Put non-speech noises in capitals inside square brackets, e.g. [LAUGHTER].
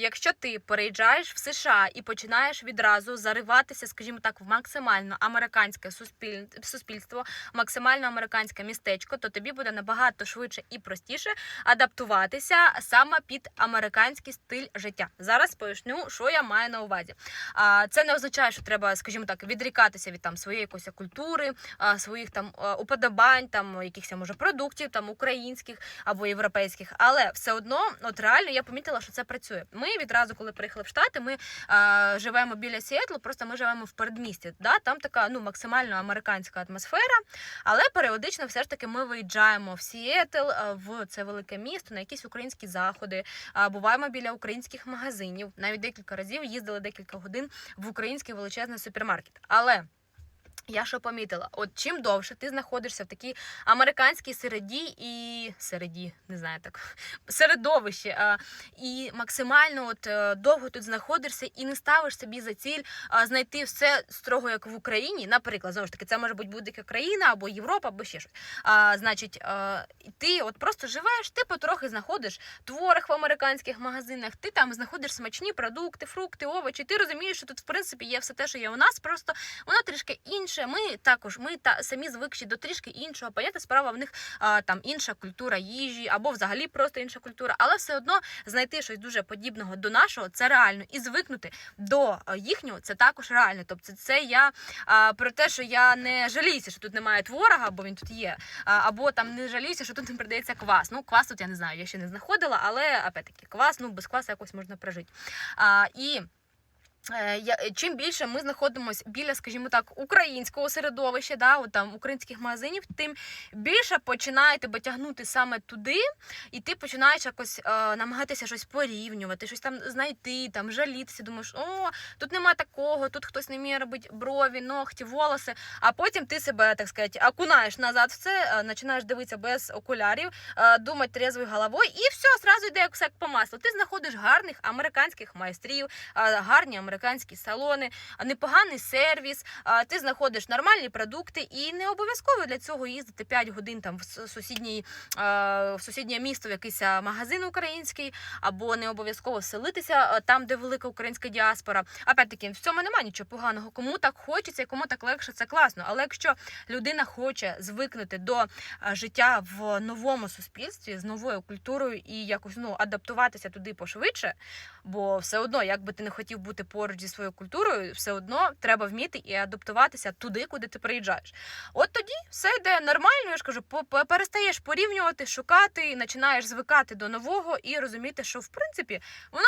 Якщо ти переїжджаєш в США і починаєш відразу зариватися, скажімо так, в максимально американське суспіль- суспільство, максимально американське містечко, то тобі буде набагато швидше і простіше адаптуватися саме під американський стиль життя. Зараз поясню, що я маю на увазі. А це не означає, що треба, скажімо так, відрікатися від там своєї якоїсь культури, своїх там уподобань, там якихось може продуктів, там українських або європейських, але все одно, от реально я помітила, що це працює. Ми відразу, коли приїхали в Штати, ми а, живемо біля Сіетлу, просто ми живемо в передмісті. Да? Там така ну максимально американська атмосфера, але періодично все ж таки ми виїжджаємо в Сіетл, в це велике місто, на якісь українські заходи. а, Буваємо біля українських магазинів. Навіть декілька разів їздили декілька годин в український величезний супермаркет. Але я що помітила, от чим довше ти знаходишся в такій американській середі і середі, не знаю так, [LAUGHS] середовищі, і максимально от е, довго тут знаходишся і не ставиш собі за ціль знайти все строго як в Україні. Наприклад, знову ж таки, це може бути будь-яка країна або Європа, або ще щось. А, значить, а, ти от просто живеш, ти потрохи знаходиш творог в американських магазинах, ти там знаходиш смачні продукти, фрукти, овочі. Ти розумієш, що тут в принципі є все те, що є у нас, просто воно трішки інше. Ми також ми та самі звикші до трішки іншого. Понятна справа, в них а, там інша культура їжі, або взагалі просто інша культура, але все одно знайти щось дуже подібного до нашого це реально, і звикнути до їхнього це також реально. Тобто, це я а, про те, що я не жаліюся, що тут немає творога, бо він тут є. А, або там не жаліюся, що тут не продається квас. Ну, квас тут я не знаю, я ще не знаходила, але опять-таки квас, ну без квасу якось можна прожити. А, і Е, е, Чим більше ми знаходимося біля, скажімо так, українського середовища, да, от там українських магазинів, тим більше починає тебе тягнути саме туди, і ти починаєш якось е, намагатися щось порівнювати, щось там знайти, там жалітися. Думаєш, о, тут немає такого, тут хтось не вміє робити брові, ногті, волоси. А потім ти себе, так сказати, окунаєш назад в це, е, починаєш дивитися без окулярів, е, думати трезвою головою, і все, зразу йде як по маслу. Ти знаходиш гарних американських майстрів, а, гарні американські салони, а, непоганий сервіс. Ти знаходиш нормальні продукти, і не обов'язково для цього їздити 5 годин там в сусідній в сусіднє місто, в якийсь магазин український, або не обов'язково селитися там, де велика українська діаспора. Опять-таки, в цьому немає нічого поганого. Кому так хочеться кому так легше, це класно. Але якщо людина хоче звикнути до життя в новому суспільстві з новою культурою і якось ну адаптуватися туди пошвидше, бо все одно, як би ти не хотів бути поруч зі своєю культурою, все одно треба вміти і адаптуватися туди, куди ти приїжджаєш. От тоді все йде нормально. Я ж кажу, перестаєш порівнювати, шукати, починаєш звикати до нового і розуміти, що в принципі воно